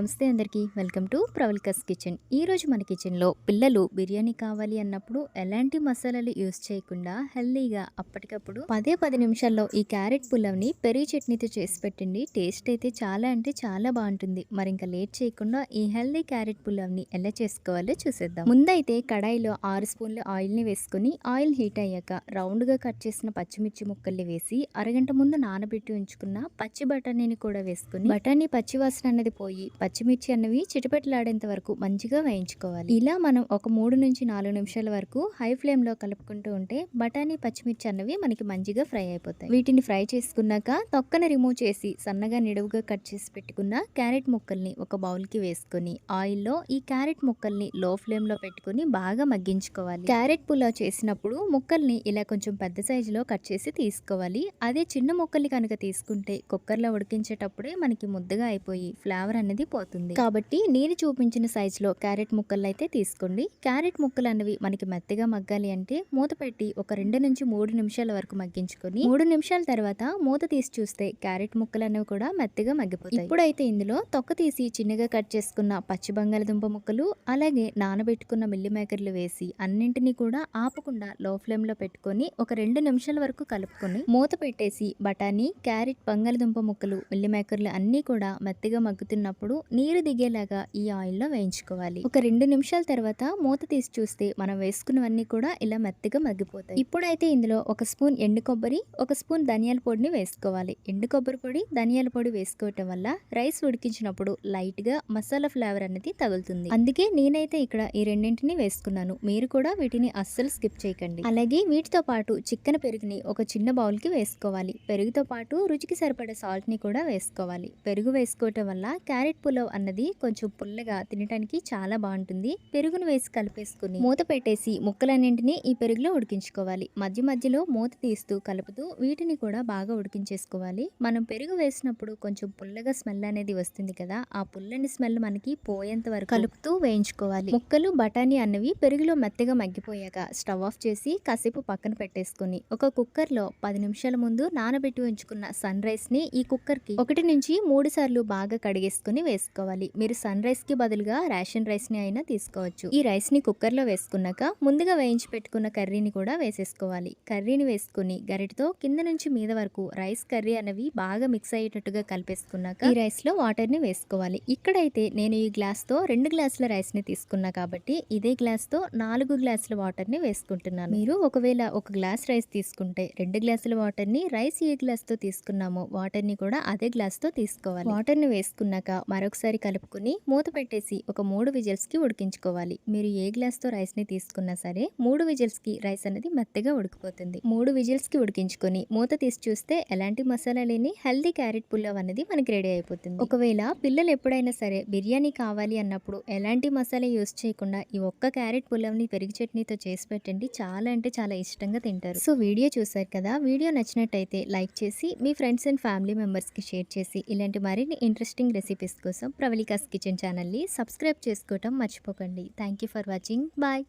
నమస్తే అందరికీ. Welcome to ప్రవల్కస్ కిచెన్. ఈరోజు మన కిచెన్లో పిల్లలు బిర్యానీ కావాలి అన్నప్పుడు ఎలాంటి మసాలాలు యూస్ చేయకుండా హెల్దీగా అప్పటికప్పుడు పదే పది నిమిషాల్లో ఈ క్యారెట్ పులావ్ని పెరుగు చట్నీతో చేసి పెట్టండి. టేస్ట్ అయితే చాలా అంటే చాలా బాగుంటుంది. మరి ఇంకా లేట్ చేయకుండా ఈ హెల్దీ క్యారెట్ పులావ్ని ఎలా చేసుకోవాలో చూసేద్దాం. ముందైతే కడాయిలో ఆరు స్పూన్ల ఆయిల్ని వేసుకొని ఆయిల్ హీట్ అయ్యాక రౌండ్గా కట్ చేసిన పచ్చిమిర్చి ముక్కల్ని వేసి అరగంట ముందు నానబెట్టి ఉంచుకున్న పచ్చి బఠానీని కూడా వేసుకుని బఠానీ పచ్చి వాసన అనేది పోయి పచ్చిమిర్చి అన్నవి చిటపెట్టలాడేంత వరకు మంచిగా వేయించుకోవాలి. ఇలా మనం ఒక మూడు నుంచి నాలుగు నిమిషాల వరకు హై ఫ్లేమ్లో కలుపుకుంటూ ఉంటే బఠానీ పచ్చిమిర్చి అన్నవి మనకి మంచిగా ఫ్రై అయిపోతాయి. వీటిని ఫ్రై చేసుకున్నాక తొక్కను రిమూవ్ చేసి సన్నగా నిడువుగా కట్ చేసి పెట్టుకున్న క్యారెట్ ముక్కల్ని ఒక బౌల్కి వేసుకొని ఆయిల్లో ఈ క్యారెట్ ముక్కల్ని లో ఫ్లేమ్లో పెట్టుకుని బాగా మగ్గించుకోవాలి. క్యారెట్ పులావ్ చేసినప్పుడు ముక్కల్ని ఇలా కొంచెం పెద్ద సైజులో కట్ చేసి తీసుకోవాలి. అదే చిన్న ముక్కల్ని కనుక తీసుకుంటే కుక్కర్లో ఉడికించేటప్పుడే మనకి ముద్దగా అయిపోయి ఫ్లేవర్ అనేది అవుతుంది. కాబట్టి నేను చూపించిన సైజులో క్యారెట్ ముక్కలు అయితే తీసుకోండి. క్యారెట్ ముక్కలు అనేవి మనకి మెత్తగా మగ్గాలి అంటే మూత పెట్టి ఒక రెండు నుంచి మూడు నిమిషాల వరకు మగ్గించుకొని మూడు నిమిషాల తర్వాత మూత తీసి చూస్తే క్యారెట్ ముక్కలు అనేవి కూడా మెత్తగా మగ్గిపోతాయి. ఇప్పుడైతే ఇందులో తొక్క తీసి చిన్నగా కట్ చేసుకున్న పచ్చి బంగాళదుంప ముక్కలు అలాగే నానబెట్టుకున్న మిల్లి మేకర్లు వేసి అన్నింటినీ కూడా ఆపకుండా లో ఫ్లేమ్లో పెట్టుకొని ఒక రెండు నిమిషాల వరకు కలుపుకొని మూత పెట్టేసి బఠానీ క్యారెట్ బంగాళదుంప ముక్కలు మిల్లి మేకర్లు అన్నీ కూడా మెత్తగా మగ్గుతున్నప్పుడు నీరు దిగేలాగా ఈ ఆయిల్లో వేయించుకోవాలి. ఒక రెండు నిమిషాల తర్వాత మూత తీసి చూస్తే మనం వేసుకున్నవన్నీ కూడా ఇలా మెత్తగా మగ్గిపోతాయి. ఇప్పుడైతే ఇందులో ఒక స్పూన్ ఎండు కొబ్బరి ఒక స్పూన్ ధనియాల పొడిని వేసుకోవాలి. ఎండు కొబ్బరి పొడి ధనియాల పొడి వేసుకోవటం వల్ల రైస్ ఉడికించినప్పుడు లైట్గా మసాలా ఫ్లేవర్ అనేది తగులుతుంది. అందుకే నేనైతే ఇక్కడ ఈ రెండింటిని వేసుకున్నాను. మీరు కూడా వీటిని అస్సలు స్కిప్ చేయకండి. అలాగే వీటితో పాటు చికెన్ పెరుగుని ఒక చిన్న బౌల్కి వేసుకోవాలి. పెరుగుతో పాటు రుచికి సరిపడే సాల్ట్ని కూడా వేసుకోవాలి. పెరుగు వేసుకోవటం వల్ల క్యారెట్ పుల్ల పులిహోరలో అన్నది కొంచెం పుల్లగా తినడానికి చాలా బాగుంటుంది. పెరుగును వేసి కలిపేసుకుని మూత పెట్టేసి ముక్కలన్నింటినీ ఈ పెరుగులో ఉడికించుకోవాలి. మధ్య మధ్యలో మూత తీస్తూ కలుపుతూ వీటిని కూడా బాగా ఉడికించేసుకోవాలి. మనం పెరుగు వేసినప్పుడు కొంచెం పుల్లగా స్మెల్ అనేది వస్తుంది కదా ఆ పుల్లని స్మెల్ మనకి పోయేంత వరకు కలుపుతూ వేయించుకోవాలి. ముక్కలు బఠానీ అన్నవి పెరుగులో మెత్తగా మగ్గిపోయాక స్టవ్ ఆఫ్ చేసి కాసేపు పక్కన పెట్టేసుకుని ఒక కుక్కర్లో పది నిమిషాల ముందు నానబెట్టి ఉంచుకున్న సన్ రైస్ని ఈ కుక్కర్కి ఒకటి నుంచి మూడు సార్లు బాగా కడిగేసుకుని వేసుకోవాలి. తీసుకోవాలి. మీరు సన్ రైస్కి బదులుగా రేషన్ రైస్ని అయినా తీసుకోవచ్చు. ఈ రైస్ని కుక్కర్లో వేసుకున్నాక ముందుగా వేయించి పెట్టుకున్న కర్రీని కూడా వేసేసుకోవాలి. కర్రీని వేసుకుని గరిటతో కింద నుంచి మీద వరకు రైస్ కర్రీ అనేవి బాగా మిక్స్ అయ్యేటట్టుగా కలిపేసుకున్నాక ఈ రైస్లో వాటర్ని వేసుకోవాలి. ఇక్కడైతే నేను ఈ గ్లాస్తో రెండు గ్లాసుల రైస్ని తీసుకున్నా కాబట్టి ఇదే గ్లాస్తో నాలుగు గ్లాసుల వాటర్ని వేసుకుంటున్నాను. మీరు ఒకవేళ ఒక గ్లాస్ రైస్ తీసుకుంటే రెండు గ్లాసుల వాటర్ని రైస్ ఏ గ్లాస్తో తీసుకున్నామో వాటర్ని కూడా అదే గ్లాస్తో తీసుకోవాలి. వాటర్ని వేసుకున్నాక మరొకసారి కలుపుకుని మూత పెట్టేసి ఒక మూడు విజిల్స్కి ఉడికించుకోవాలి. మీరు ఏ గ్లాస్తో రైస్ని తీసుకున్నా సరే మూడు విజిల్స్కి రైస్ అనేది మెత్తగా ఉడికిపోతుంది. మూడు విజిల్స్కి ఉడికించుకొని మూత తీసి చూస్తే ఎలాంటి మసాలా లేని హెల్దీ క్యారెట్ పుల్లవ్ అనేది మనకి రెడీ అయిపోతుంది. ఒకవేళ పిల్లలు ఎప్పుడైనా సరే బిర్యానీ కావాలి అన్నప్పుడు ఎలాంటి మసాలా యూస్ చేయకుండా ఈ ఒక్క క్యారెట్ పుల్లవ్ని పెరుగు చట్నీతో చేసి పెట్టండి. చాలా అంటే చాలా ఇష్టంగా తింటారు. సో వీడియో చూసారు కదా? వీడియో నచ్చినట్టయితే లైక్ చేసి మీ ఫ్రెండ్స్ అండ్ ఫ్యామిలీ మెంబర్స్కి షేర్ చేసి ఇలాంటి మరిన్ని ఇంట్రెస్టింగ్ రెసిపీస్ కోసం ప్రవళికాస్ కిచెన్ ఛానల్ని సబ్స్క్రైబ్ చేసుకోవటం మర్చిపోకండి. Thank you for watching. Bye.